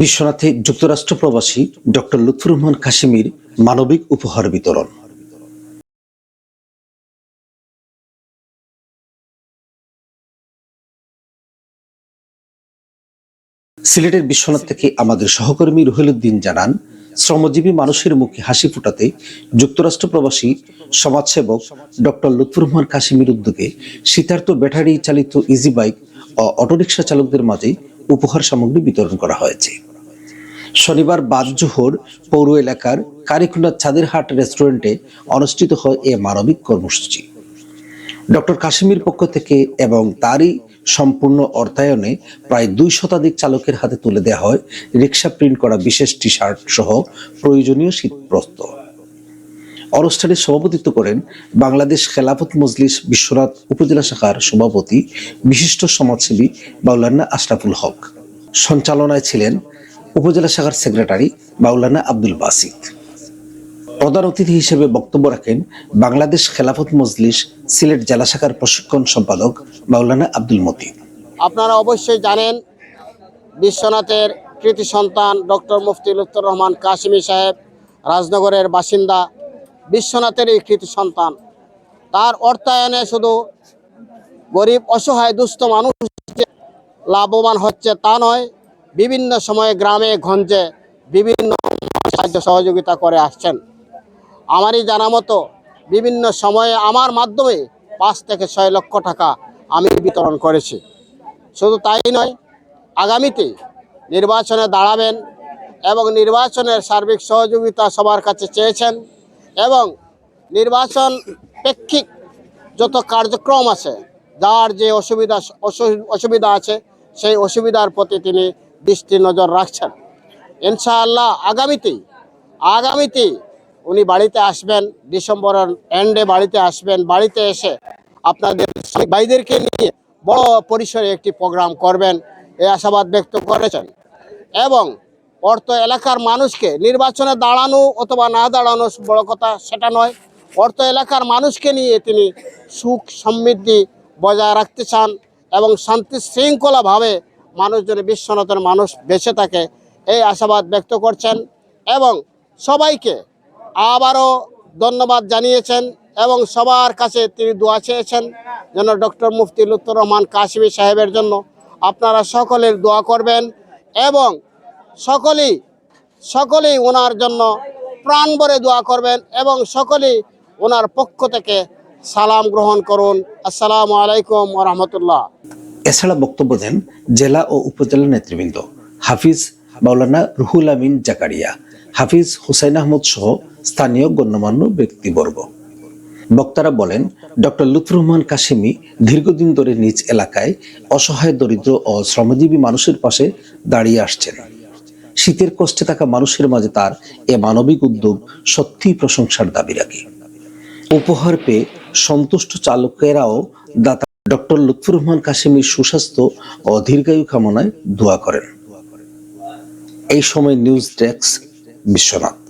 বিশ্বনাথে যুক্তরাষ্ট্র প্রবাসী ডক্টর লুৎফুর রহমান কাশিমির মানবিক উপহার বিতরণ। সিলেটের বিশ্বনাথ থেকে আমাদের সহকর্মী রুহেলুদ্দিন জানান, শ্রমজীবী মানুষের মুখে হাসি ফোটাতে যুক্তরাষ্ট্র প্রবাসী, সমাজসেবক ডক্টর লুৎফুর রহমান কাশিমির উদ্যোগে শীতার্থ ব্যাটারি চালিত ইজি বাইক ও অটোরিকশা চালকদের মাঝে উপহার সামগ্রী বিতরণ করা হয়েছে। শনিবার বাদ জোহর পৌর এলাকার কারিকুন্ডা ছাদেরহাট রেস্টুরেন্টে অনুষ্ঠিত হয় এ মানবিক কর্মসূচি। ডক্টর কাশ্মীর পক্ষ থেকে এবং তারই সম্পূর্ণ অর্থায়নে প্রায় দুই শতাধিক চালকের হাতে তুলে দেওয়া হয় রিক্সা প্রিন্ট করা বিশেষ টি শার্ট সহ প্রয়োজনীয় শীতপ্রস্ত অনুষ্ঠানে সভাপতিত্ব করেন বাংলাদেশ খেলাফত মজলিস বিশ্বনাথ উপজেলা শাখার সভাপতি, বিশিষ্ট সমাজসেবী মাওলানা আশরাফুল হক। সঞ্চালনায় ছিলেন উপজেলা শাখার সেক্রেটারি মাওলানা আব্দুল বাসিত। প্রধান অতিথি হিসেবে বক্তব্য রাখেন বাংলাদেশ খেলাফত মজলিস সিলেট জেলা শাখার প্রশিক্ষণ সম্পাদক মাওলানা আব্দুল মতিন। আপনারা অবশ্যই জানেন বিশ্বনাথের কৃতি সন্তান ডক্টর মুফতি লুৎফর রহমান কাশিমি সাহেব, রাজনগরের বাসিন্দা বিশ্বনাথের এই কৃতি সন্তান। তার অর্থায়নে শুধু গরিব, অসহায়, দুস্থ মানুষ লাভবান হচ্ছে তা নয়, বিভিন্ন সময়ে গ্রামে, গঞ্জে বিভিন্ন সাহায্য সহযোগিতা করে আসছেন। আমারই জানা মতো বিভিন্ন সময়ে আমার মাধ্যমে পাঁচ থেকে ছয় লক্ষ টাকা আমি বিতরণ করেছি। শুধু তাই নয়, আগামীতে নির্বাচনে দাঁড়াবেন এবং নির্বাচনের সার্বিক সহযোগিতা সবার কাছে চেয়েছেন। এবং নির্বাচন প্রেক্ষিক যত কার্যক্রম আছে, যার যে অসুবিধা, অসু- অসুবিধা আছে, সেই অসুবিধার প্রতি তিনি দৃষ্টি নজর রাখছেন। ইনশাআল্লাহ আগামীতেই আগামীতেই উনি বাড়িতে আসবেন, ডিসেম্বরের এন্ডে বাড়িতে আসবেন, বাড়িতে এসে আপনাদের ভাইদেরকে নিয়ে বড় পরিসরে একটি প্রোগ্রাম করবেন, এই আশাবাদ ব্যক্ত করেছেন। এবং অর্থ এলাকার মানুষকে নির্বাচনে দাঁড়ানো অথবা না দাঁড়ানো বড় কথা সেটা নয়। অর্থ এলাকার মানুষকে নিয়ে তিনি সুখ সমৃদ্ধি বজায় রাখতে চান এবং শান্তি শৃঙ্খলাভাবে মানুষজন বিশ্বনাথের মানুষ বেঁচে থাকে, এই আশাবাদ ব্যক্ত করছেন এবং সবাইকে আবারও ধন্যবাদ জানিয়েছেন এবং সবার কাছে তিনি দোয়া চেয়েছেন যেন ডক্টর মুফতি লুৎফর রহমান কাশিমি সাহেবের জন্য আপনারা সকলের দোয়া করবেন এবং সকলেই সকলেই ওনার জন্য প্রাণ ভরে দোয়া করবেন এবং সকলেই ওনার পক্ষ থেকে সালাম গ্রহণ করুন। আসসালামু আলাইকুম রহমতুল্লাহ। এছাড়া বক্তব্য দেন জেলা ও উপজেলা নেতৃবৃন্দ হাফিজ মাওলানা রুহুল আমিন জাকারিয়া, হাফিজ হুসাইন আহমদ সহ স্থানীয় গণ্যমান্য ব্যক্তিবর্গ। বক্তারা বলেন, ডক্টর লুৎফুর রহমান কাশিমি দীর্ঘদিন ধরে নিজ এলাকায় অসহায়, দরিদ্র ও শ্রমজীবী মানুষের পাশে দাঁড়িয়ে আসছেন। শীতের কষ্টে থাকা মানুষের মাঝে তার এ মানবিক উদ্যোগ সত্যিই প্রশংসার দাবি রাখে। উপহার পেয়ে সন্তুষ্ট চালকেরাও দাতা ডক্টর লুৎফুর রহমান কাশেমির সুস্বাস্থ্য ও দীর্ঘায়ু কামনায় দোয়া করেন। এই সময় নিউজ ডেস্ক বিশ্বনাথ।